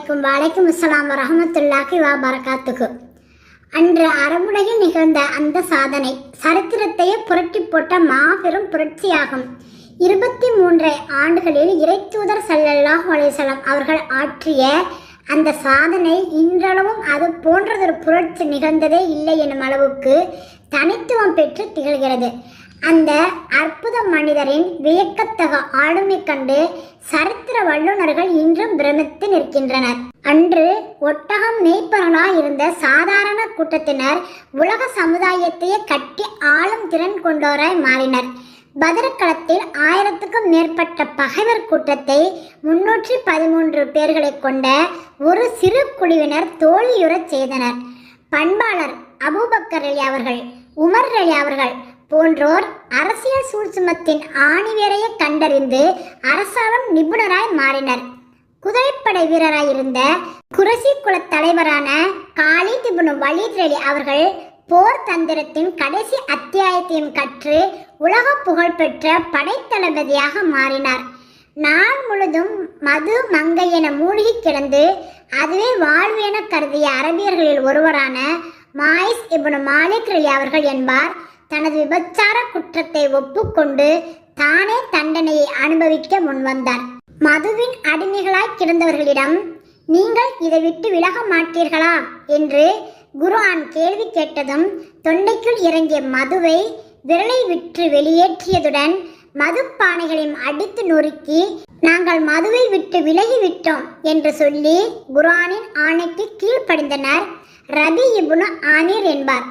அலைக்கும். வலைக்கும் அஸ்ஸலாம் வரஹமத்துல்லாஹி வா பரகாத்துக்கு அன்று அரபுலகில் நிகழ்ந்த அந்த சாதனை சரித்திரத்தையே புரட்டி போட்ட மாபெரும் புரட்சியாகும். இருபத்தி மூன்று ஆண்டுகளில் இறைத்தூதர் சல்லல்லாஹ் அலைஹி அவர்கள் ஆற்றிய அந்த சாதனை இன்றளவும் அது போன்றதொரு புரட்சி நிகழ்ந்ததே இல்லை எனும் அளவுக்கு தனித்துவம் பெற்று திகழ்கிறது. அந்த அற்புத மனிதரின் வியக்கத்தக ஆளுமை கண்டு சரித்திர வல்லுநர்கள் இன்றும் பிரமித்து நிற்கின்றனர். அன்று ஒட்டகம் மேய்ப்பவர்களாய் இருந்த சாதாரண கூட்டத்தினர் உலக சமுதாயத்தையே கட்டி ஆளும் திறன் கொண்டோராய் மாறினர். பதரக்களத்தில் ஆயிரத்துக்கும் மேற்பட்ட பகைவர் கூட்டத்தை முன்னூற்றி பதிமூன்று பேர்களை கொண்ட ஒரு சிறு குழுவினர் தோல்வியுறச் செய்தனர். பண்பாளர் அபூபக்கர் அலி அவர்கள் உமர் அலி அவர்கள் போன்றோர் அரசியல் சூழ்ச்சிமத்தின் ஆணிவேரையை கண்டறிந்து அரசாலும் நிபுணராய் மாறினர். குதிரைப்படை வீரராயிருந்த குரசி குலத் தலைவரான காலித் இப்னு வலீத் அலி அவர்கள் போர் தந்திரத்தின் கடைசி அத்தியாயத்தையும் கற்று உலக புகழ்பெற்ற படைத்தளபதியாக மாறினார். நாள் முழுதும் மது மங்கை என மூழ்கி கிடந்து அதுவே வாழ்வு என கருதிய அரபியர்களில் ஒருவரான மாயிஸ் இப்னு மாலிக் அலி அவர்கள் என்பார். தனது விபச்சார குற்றத்தை ஒப்புக்கொண்டு தானே தண்டனையை அனுபவிக்க முன்வந்தார். மதுவின் அடிமைகளாய் கிடந்தவர்களிடம் நீங்கள் இதை விட்டு விலக மாட்டீர்களா? என்று குருஆன் கேள்வி கேட்டதும் தொண்டைக்குள் இறங்கிய மதுவை விரலை விற்று வெளியேற்றியதுடன் மதுப்பானைகளையும் அடித்து நொறுக்கி நாங்கள் மதுவை விட்டு விலகி விட்டோம் என்று சொல்லி குரானின் ஆணைக்கு கீழ்ப்படிந்தனர் ரபி இபுனு ஆமீர் என்பார்.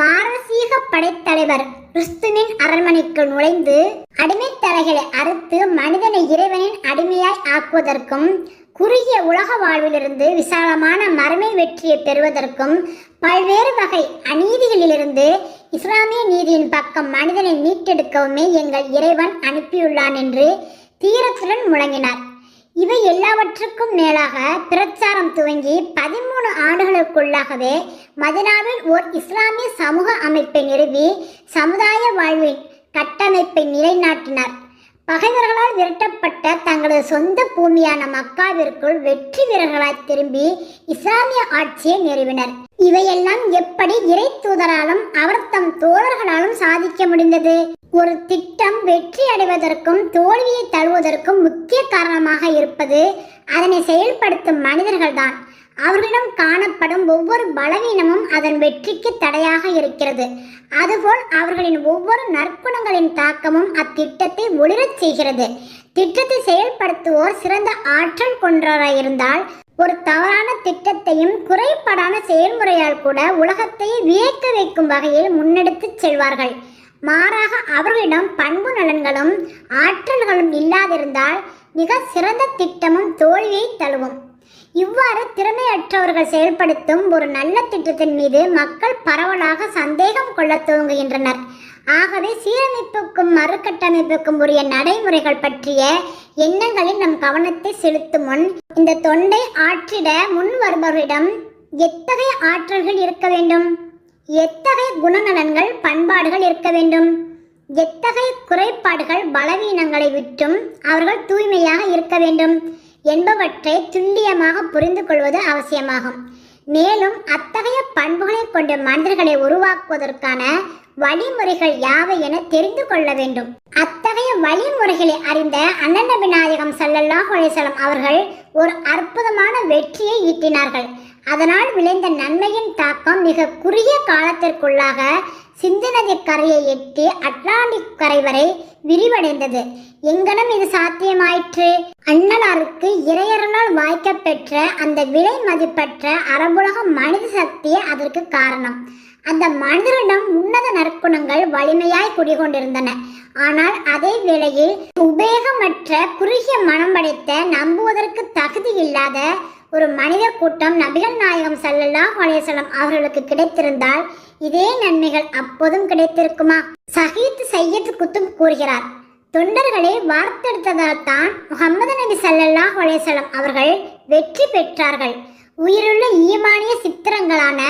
பாரசீக படைத்தலைவர் ருஸ்துமின் அரண்மனைக்கு நுழைந்து அடிமைத் தலைகளை அறுத்து மனிதனை இறைவனின் அடிமையாய் ஆக்குவதற்கும் குறுகிய உலக வாழ்விலிருந்து விசாலமான மறுமை வெற்றியை பெறுவதற்கும் பல்வேறு வகை அநீதிகளிலிருந்து இஸ்லாமிய நீதியின் பக்கம் மனிதனை மீட்டெடுக்கவுமே எங்கள் இறைவன் அனுப்பியுள்ளான் என்று தீரத்துடன் முழங்கினார். இவை எல்லாவற்றுக்கும் மேலாக பிரச்சாரம் துவங்கி பதிமூணு ஆண்டுகளுக்குள்ளாகவே மதினாவில் ஓர் இஸ்லாமிய சமூக அமைப்பை நிறுவி சமுதாய வாழ்வின் கட்டமைப்பை நிலைநாட்டினார். பகைவர்களால் விரட்டப்பட்ட தங்களது சொந்த பூமியான மக்காவிற்குள் வெற்றி வீரர்களாய் திரும்பி இஸ்லாமிய ஆட்சியை நிறுவினர். இவையெல்லாம் எப்படி இறை தூதராலும் அவர் தம் தோழர்களாலும் சாதிக்க முடிந்தது? ஒரு திட்டம் வெற்றி அடைவதற்கும் தோல்வியை தழுவதற்கும் முக்கிய காரணமாக இருப்பது அதனை செயல்படுத்தும் மனிதர்கள்தான். அவர்களிடம் காணப்படும் ஒவ்வொரு பலவீனமும் அதன் வெற்றிக்கு தடையாக இருக்கிறது. அதுபோல் அவர்களின் ஒவ்வொரு நற்குணங்களின் தாக்கமும் அத்திட்டத்தை ஒளிரச் செய்கிறது. திட்டத்தை செயல்படுத்துவோர் சிறந்த ஆற்றல் கொன்றவராயிருந்தால் ஒரு தவறான திட்டத்தையும் குறைபாடான செயல்முறையால் கூட உலகத்தை வியக்க வைக்கும் வகையில் முன்னெடுத்துச் செல்வார்கள். மாறாக அவர்களிடம் பண்பு நலன்களும் ஆற்றல்களும் இல்லாதிருந்தால் மிக சிறந்த திட்டமும் தோல்வியை தழுவும். இவ்வாறு திறமையற்றவர்கள் செயல்படுத்தும் ஒரு நல்ல திட்டத்தின் மீது மக்கள் பரவலாக சந்தேகம் கொள்ள துவங்குகின்றனர். ஆகவே சீரமைப்புக்கும் மறுகட்டமைப்புக்கும் உரிய நடைமுறைகள் பற்றிய எண்ணங்களில் நம் கவனத்தை செலுத்தும் முன் இந்த தொண்டை ஆற்றிட முன் வருபவரிடம் எத்தகைய ஆற்றல்கள் இருக்க வேண்டும்? எத்தகைய குணநலன்கள் பண்பாடுகள் இருக்க வேண்டும்? எத்தகைய குறைபாடுகள் பலவீனங்களை விட்டும் அவர்கள் தூய்மையாக இருக்க வேண்டும்? என்பவற்றை துல்லியமாக புரிந்து கொள்வது அவசியமாகும். மேலும் அத்தகைய பண்புகளை கொண்ட மனிதர்களை உருவாக்குவதற்கான வழிமுறைகள் யாவை என தெரிந்து கொள்ள வேண்டும். அத்தகைய வழிமுறைகளை அறிந்த அண்ணன் விநாயகம் நாயகம் ஸல்லல்லாஹு அவர்கள் ஒரு அற்புதமான வெற்றியை ஈட்டினார்கள். அதனால் விளைந்த நன்மையின் தாக்கம் மிக குறுகிய காலத்திற்குள்ளாக சிந்து நதி கரையை எட்டி அட்லாண்டிக் கரை வரை விரிவடைந்தது. எங்கனம் இது சாத்தியமாயிற்று? அண்ணலாருக்கு இறையர்களால் வாய்க்கப்பெற்ற அந்த விலை மதிப்பற்ற அரபுலக மனித சக்தியே அதற்கு காரணம். அந்த மனிதரிடம் உன்னத நற்குணங்கள் வலிமையாய் குடிகொண்டிருந்தன. ஆனால் அதே வேளையில் உபயோகமற்ற குறுகிய மனம் படைத்த நம்புவதற்கு தகுதி இல்லாத ஒரு மனித கூட்டம் நபிகள் நாயகம் சல்லல்லாஹ் அலைஹி அவர்களுக்கு கிடைத்திருந்தால் இதே நன்மைகள் அப்போதும் கிடைத்திருக்குமா? சஹீத் சையத் குத்தும் கூறுகிறார். தொண்டர்களை வார்த்தெடுத்ததால் தான் முகமது நபி சல்லல்லாஹ் அலைஹி அவர்கள் வெற்றி பெற்றார்கள். உயிருள்ள ஈமானிய சித்திரங்களான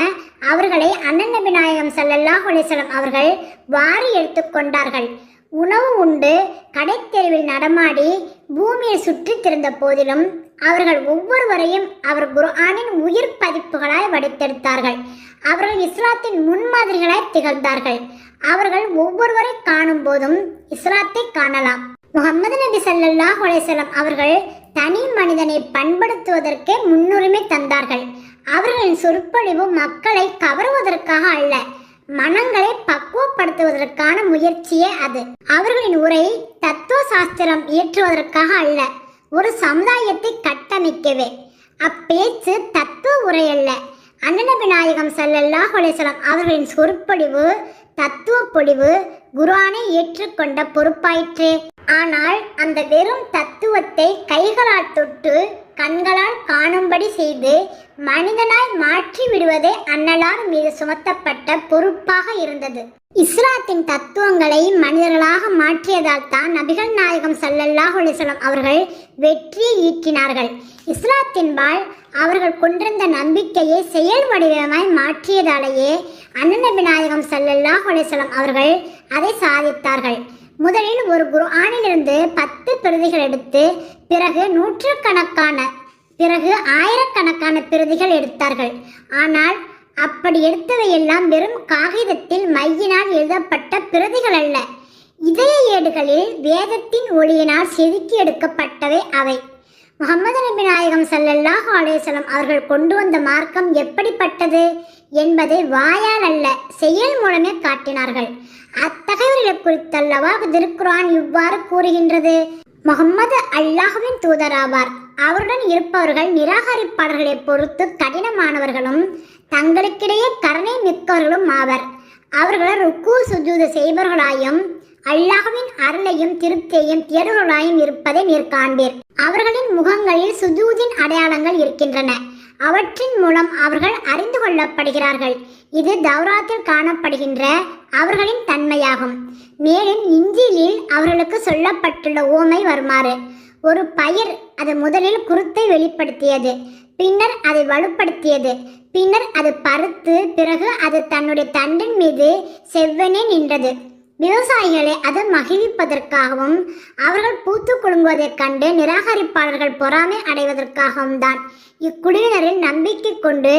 அவர்களை அண்ணன் நபி நாயகம் சல்லல்லாஹ் அலைஹி அவர்கள் வாரி எடுத்துக்கொண்டார்கள் உணவு உண்டு. கடைத்தெருவில் நடமாடி பூமியை சுற்றி திறந்த போதிலும் அவர்கள் ஒவ்வொருவரையும் அவர் குர்ஆனின் உயிர் பதிப்புகளாய் வடித்தெடுத்தார்கள். அவர்கள் இஸ்லாத்தின் முன்மாதிரிகளாய் திகழ்ந்தார்கள். அவர்கள் ஒவ்வொருவரை காணும் போதும் இஸ்லாத்தை காணலாம். முகமது நபி ஸல்லல்லாஹு அலைஹி அவர்கள் தனி மனிதனை பண்படுத்துவதற்கே முன்னுரிமை தந்தார்கள். அவர்களின் சொற்பொழிவு மக்களை கவருவதற்காக அல்ல மனங்களை பக்குவப்படுத்துவதற்கான முயற்சியே அது. அவர்களின் உரை தத்துவ சாஸ்திரம் இயற்றுவதற்காக அல்ல ஒரு சமுதாயத்தை கட்டமைக்கவே. அப்பேச்சு தத்துவ உரை அல்ல. அண்ணன விநாயகம் ஸல்லல்லாஹு அலைஹி அவர்களின் சொற்பொழிவு தத்துவ பொழிவு குர்ஆனை ஏற்றுக்கொண்ட பொறுப்பாயிற்று. ஆனால் அந்த வெறும் தத்துவத்தை கைகளால் தொட்டு கண்களால் காணும்படி செய்து மனிதனாய் மாற்றி விடுவதே அன்னலார் மீது சுமத்தப்பட்ட பொறுப்பாக இருந்தது. இஸ்லாத்தின் தத்துவங்களை மனிதர்களாக மாற்றியதால் தான் நபிகள் நாயகம் ஸல்லல்லாஹு அவர்கள் வெற்றியை ஈட்டினார்கள். இஸ்லாத்தின் வாழ் அவர்கள் கொண்டிருந்த நம்பிக்கையை செயல் வடிவமாய் மாற்றியதாலேயே அண்ணநபி நாயகம் ஸல்லல்லாஹு அலைஹி அவர்கள் அதை சாதித்தார்கள். முதலில் ஒரு குர்ஆனிலிருந்து பத்து பிரதிகள் எடுத்து பிறகு நூற்றுக்கணக்கான பிறகு ஆயிரக்கணக்கான பிரதிகள் எடுத்தார்கள். ஆனால் அப்படி எடுத்தவையெல்லாம் வெறும் காகிதத்தில் மையினால் எழுதப்பட்ட பிரதிகள் அல்ல. இதய ஏடுகளில் வேதத்தின் ஒளியினால் செதுக்கி எடுக்கப்பட்டவை அவை. முகமது நபி நாயகம் ஸல்லல்லாஹு அலைஹி அவர்கள் கொண்டு வந்த மார்க்கம் எப்படிப்பட்டது? என்பதை வாயால் அல்ல செயல் மூலமே காட்டினார்கள். அத்தகையவர்களை குறித்தல்லவா திருக்குரான் இவ்வாறு கூறுகின்றது. முகம்மது அல்லாஹுவின் தூதராவார். அவருடன் இருப்பவர்கள் நிராகரிப்பாளர்களை பொறுத்து கடினமானவர்களும் தங்களுக்கிடையே கருணை மிக்கவர்களும் ஆவர். அவர்கள் ருக்கு சுஜூது செய்பவர்களாயும் அல்லாஹுவின் அருளையும் திருப்தியையும் தேடுவர்களாயும் இருப்பதை நீர் காண்பீர். அவர்களின் முகங்களில் சுஜூதின் அடையாளங்கள் இருக்கின்றன. அவற்றின் மூலம் அவர்கள் அறிந்து கொள்ளப்படுகிறார்கள். இது தௌராத்தில் காணப்படுகின்ற அவர்களின் தன்மையாகும். மேலும் இஞ்சிலில் அவர்களுக்கு சொல்லப்பட்டுள்ள ஓமை வருமாறு. ஒரு பயிர் அது முதலில் குருத்தை வெளிப்படுத்தியது பின்னர் அதை வலுப்படுத்தியது பின்னர் அது பருத்து பிறகு அது தன்னுடைய தண்டின் மீது செவ்வனே நின்றது. விவசாயிகளை அது மகிழ்விப்பதற்காகவும் அவர்கள் பூத்து குலுங்குவதைக் கண்டு நிராகரிப்பாளர்கள் பொறாமை அடைவதற்காகவும் தான். இக்குழுவினரில் நம்பிக்கை கொண்டு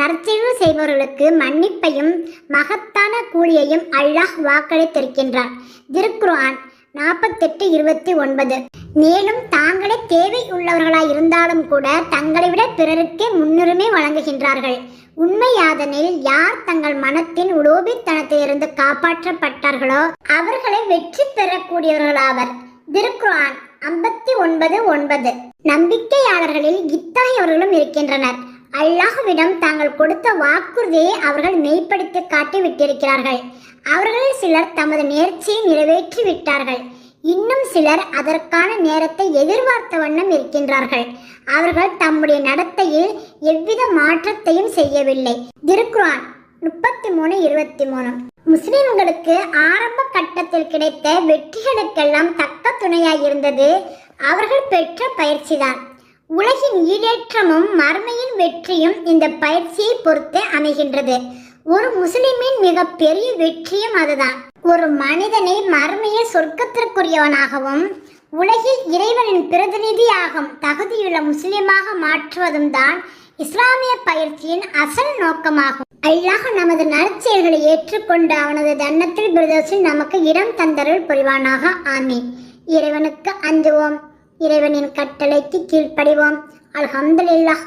நற்செயல் செய்பவர்களுக்கு மன்னிப்பையும் மகத்தான கூலியையும் அல்லாஹ் வாக்களித்திருக்கின்றார் திருக்குர்ஆன் நாற்பத்தெட்டு இருபத்தி ஒன்பது. மேலும் தாங்களே தேவை உள்ளவர்களாய் இருந்தாலும் கூட தங்களை விட பிறருக்கே முன்னுரிமை வழங்குகின்றார்கள். உண்மையாதனில் யார் தங்கள் மனத்தின் உலோபித்தனத்திலிருந்து காப்பாற்றப்பட்டார்களோ அவர்களை வெற்றி பெறக்கூடியவர்களாவர். திருக்குரான் ஐம்பத்தி ஒன்பது ஒன்பது. நம்பிக்கையாளர்களில் இத்தகையவர்களும் இருக்கின்றனர். அல்லாஹ்விடம் தாங்கள் கொடுத்த வாக்குறுதியை அவர்கள் மெய்ப்படுத்தி காட்டி விட்டிருக்கிறார்கள் அவர்களில் சிலர் தமது நேர்ச்சியை நிறைவேற்றி விட்டார்கள் இன்னும் சிலர் அதற்கான நேரத்தை எதிர்பார்த்த வண்ணம் இருக்கின்றார்கள். அவர்கள் தம்முடைய நடத்தையில் எவ்வித மாற்றத்தையும் செய்யவில்லை. திருக்குரான் முப்பத்தி மூணு இருபத்தி மூணு முஸ்லிம்களுக்கு ஆரம்ப கட்டத்தில் கிடைத்த வெற்றிகளுக்கெல்லாம் தக்க துணையாக இருந்தது அவர்கள் பெற்ற பயிற்சிதான். உலகின் ஈடேற்றமும் மர்மையின் வெற்றியும் இந்த பயிற்சியை பொறுத்து அமைகின்றது. ஒரு முஸ்லிமின் மிக பெரிய வெற்றியும் அதுதான். ஒரு மனிதனை மறுமைய சொர்க்கத்திற்குரியவனாகவும் உலகில் இறைவனின் பிரதிநிதியாகும் தகுதியுள்ள முஸ்லிமாக மாற்றுவதும் தான் இஸ்லாமிய பயிற்சியின் அசல் நோக்கமாகும். அல்லாஹ் நமது நற்செயல்களை ஏற்றுக்கொண்டு அவனது தன்னத்தில் பிரதோசில் நமக்கு இடம் தந்தருள் புரிவானாக. ஆமீன். இறைவனுக்கு அஞ்சுவோம். இறைவனின் கட்டளைக்கு கீழ்ப்படிவோம். அல்ஹம்துலில்லாஹ்.